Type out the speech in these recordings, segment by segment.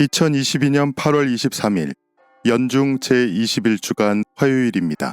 2022년 8월 23일 연중 제21주간 화요일입니다.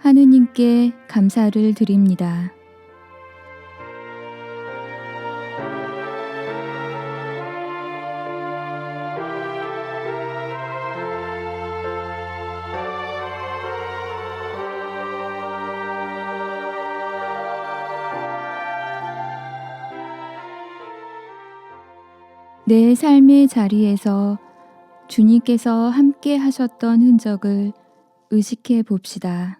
하느님께 감사를 드립니다. 내 삶의 자리에서 주님께서 함께 하셨던 흔적을 의식해 봅시다.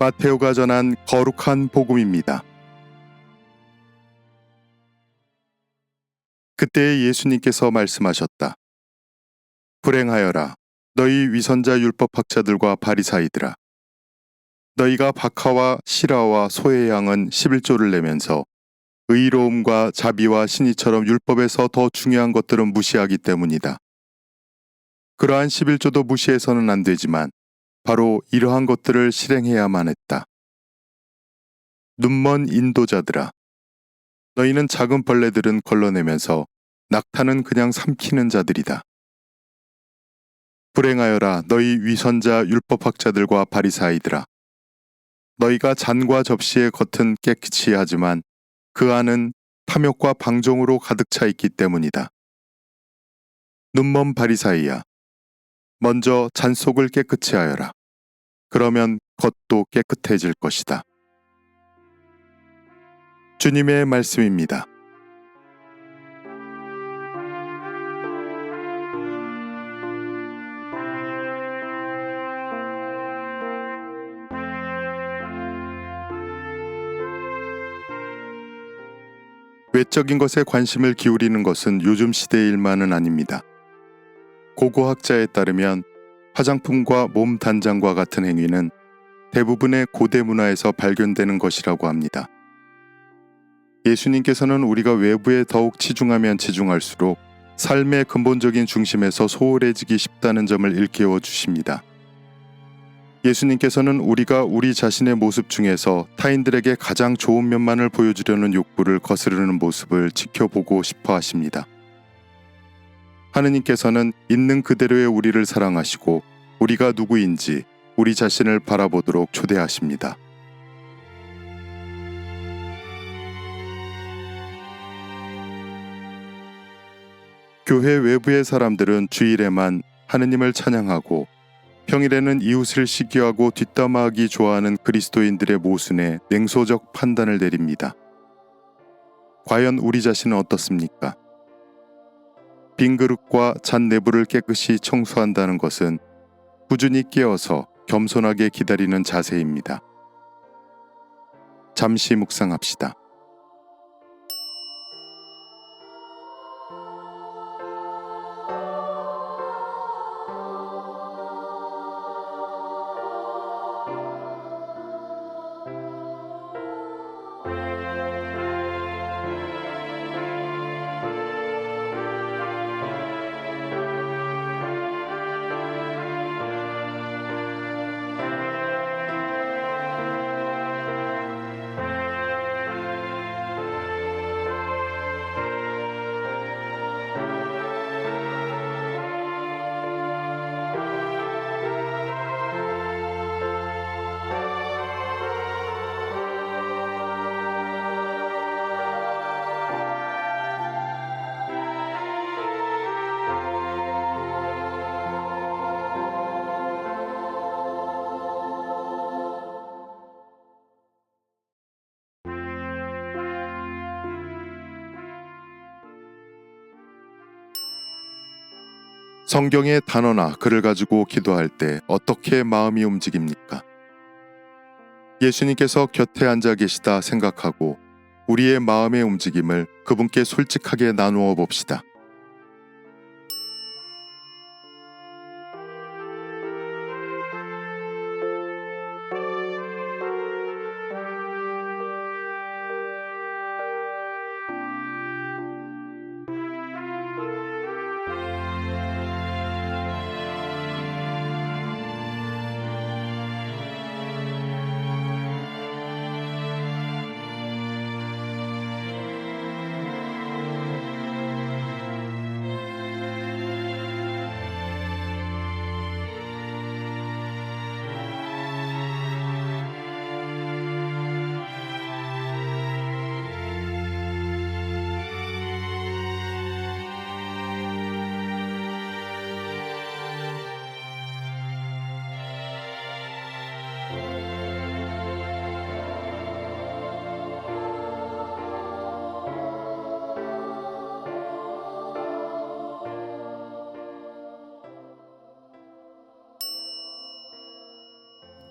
마테오가 전한 거룩한 복음입니다. 그때 예수님께서 말씀하셨다. 불행하여라 너희 위선자 율법학자들과 바리사이들아 너희가 박하와 시라와 소의 양은 11조를 내면서 의로움과 자비와 신의처럼 율법에서 더 중요한 것들은 무시하기 때문이다. 그러한 11조도 무시해서는 안 되지만 바로 이러한 것들을 실행해야만 했다. 눈먼 인도자들아, 너희는 작은 벌레들은 걸러내면서 낙타는 그냥 삼키는 자들이다. 불행하여라 너희 위선자 율법학자들과 바리사이들아. 너희가 잔과 접시의 겉은 깨끗이 하지만 그 안은 탐욕과 방종으로 가득 차 있기 때문이다. 눈먼 바리사이야. 먼저 잔 속을 깨끗이 하여라. 그러면 겉도 깨끗해질 것이다. 주님의 말씀입니다. 외적인 것에 관심을 기울이는 것은 요즘 시대의 일만은 아닙니다. 고고학자에 따르면 화장품과 몸 단장과 같은 행위는 대부분의 고대 문화에서 발견되는 것이라고 합니다. 예수님께서는 우리가 외부에 더욱 치중하면 치중할수록 삶의 근본적인 중심에서 소홀해지기 쉽다는 점을 일깨워 주십니다. 예수님께서는 우리가 우리 자신의 모습 중에서 타인들에게 가장 좋은 면만을 보여주려는 욕구를 거스르는 모습을 지켜보고 싶어 하십니다. 하느님께서는 있는 그대로의 우리를 사랑하시고 우리가 누구인지 우리 자신을 바라보도록 초대하십니다. 교회 외부의 사람들은 주일에만 하느님을 찬양하고 평일에는 이웃을 시기하고 뒷담화하기 좋아하는 그리스도인들의 모순에 냉소적 판단을 내립니다. 과연 우리 자신은 어떻습니까? 빈 그릇과 잔 내부를 깨끗이 청소한다는 것은 꾸준히 깨어서 겸손하게 기다리는 자세입니다. 잠시 묵상합시다. 성경의 단어나 글을 가지고 기도할 때 어떻게 마음이 움직입니까? 예수님께서 곁에 앉아 계시다 생각하고 우리의 마음의 움직임을 그분께 솔직하게 나누어 봅시다.